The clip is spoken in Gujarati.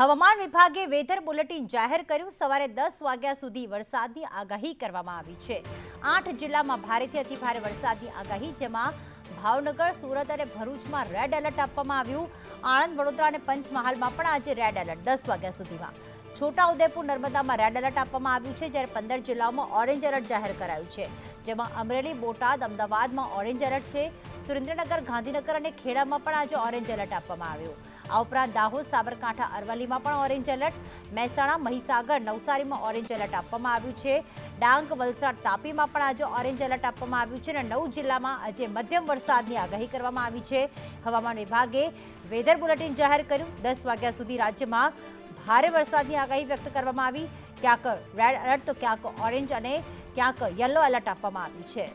હવામાન વિભાગે વેધર બુલેટિન જાહેર કર્યું. સવારે દસ વાગ્યા સુધી વરસાદની આગાહી કરવામાં આવી છે. આઠ જિલ્લામાં ભારેથી અતિભારે વરસાદની આગાહી, જેમાં ભાવનગર, સુરત અને ભરૂચમાં રેડ એલર્ટ આપવામાં આવ્યું. આણંદ, વડોદરા અને પંચમહાલમાં પણ આજે રેડ એલર્ટ દસ વાગ્યા સુધીમાં. છોટાઉદેપુર, નર્મદામાં રેડ એલર્ટ આપવામાં આવ્યું છે, જ્યારે પંદર જિલ્લાઓમાં ઓરેન્જ એલર્ટ જાહેર કરાયું છે. જેમાં અમરેલી, બોટાદ, અમદાવાદમાં ઓરેન્જ એલર્ટ છે. સુરેન્દ્રનગર, ગાંધીનગર અને ખેડામાં પણ આજે ઓરેન્જ એલર્ટ આપવામાં આવ્યું. આ ઉપરાંત દાહોદ, સાબરકાંઠા, અરવલ્લીમાં પણ ઓરેન્જ એલર્ટ. મહેસાણા, મહીસાગર, નવસારીમાં ઓરેન્જ એલર્ટ આપવામાં આવ્યું છે. ડાંગ, વલસાડ, તાપીમાં પણ આજે ઓરેન્જ એલર્ટ આપવામાં આવ્યું છે અને નવ જિલ્લામાં આજે મધ્યમ વરસાદની આગાહી કરવામાં આવી છે. હવામાન વિભાગે વેધર બુલેટિન જાહેર કર્યું. દસ વાગ્યા સુધી રાજ્યમાં ભારે વરસાદની આગાહી વ્યક્ત કરવામાં આવી. ક્યાંક રેડ એલર્ટ, તો ક્યાંક ઓરેન્જ અને ક્યાંક યલો એલર્ટ આપવામાં આવ્યું છે.